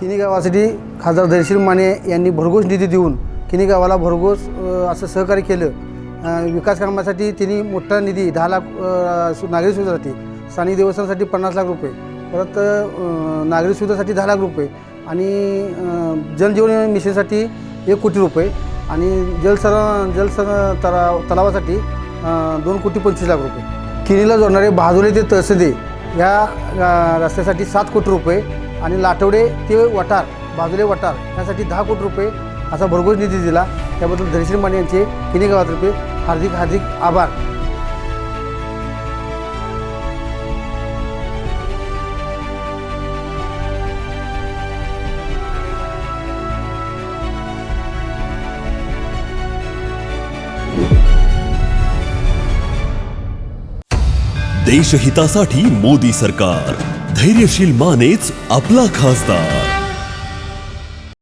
किनी गावासाठी खासदार धैर्यशील माने यांनी भरघोस निधी देऊन किनी गावाला भरघोस असं सहकार्य केलं. विकास कामासाठी त्यांनी मोठा निधी दहा लाख सु- नागरी सुविधासाठी स्थानिक देवस्थानसाठी पन्नास लाख रुपये परत नागरी सुविधासाठी दहा लाख रुपये आणि जनजीवन जलजीवन मिशनसाठी एक कोटी रुपये आणि जलसर जलसर तरा तलावासाठी दोन कोटी पंचवीस लाख रुपये. किनीला जोडणारे बाजोले ते तहसीलदे या रस्त्यासाठी सात कोटी रुपये आणि लाटवडे ते वटार बाजूले वटार यासाठी दहा कोटी रुपये असा भरघोस निधी दिला. त्याबद्दल धनश्री माने यांचे किनी गावातर्फे हार्दिक हार्दिक आभार. देशहितासाठी मोदी सरकार. धैर्यशील मानेच आपला खासदार.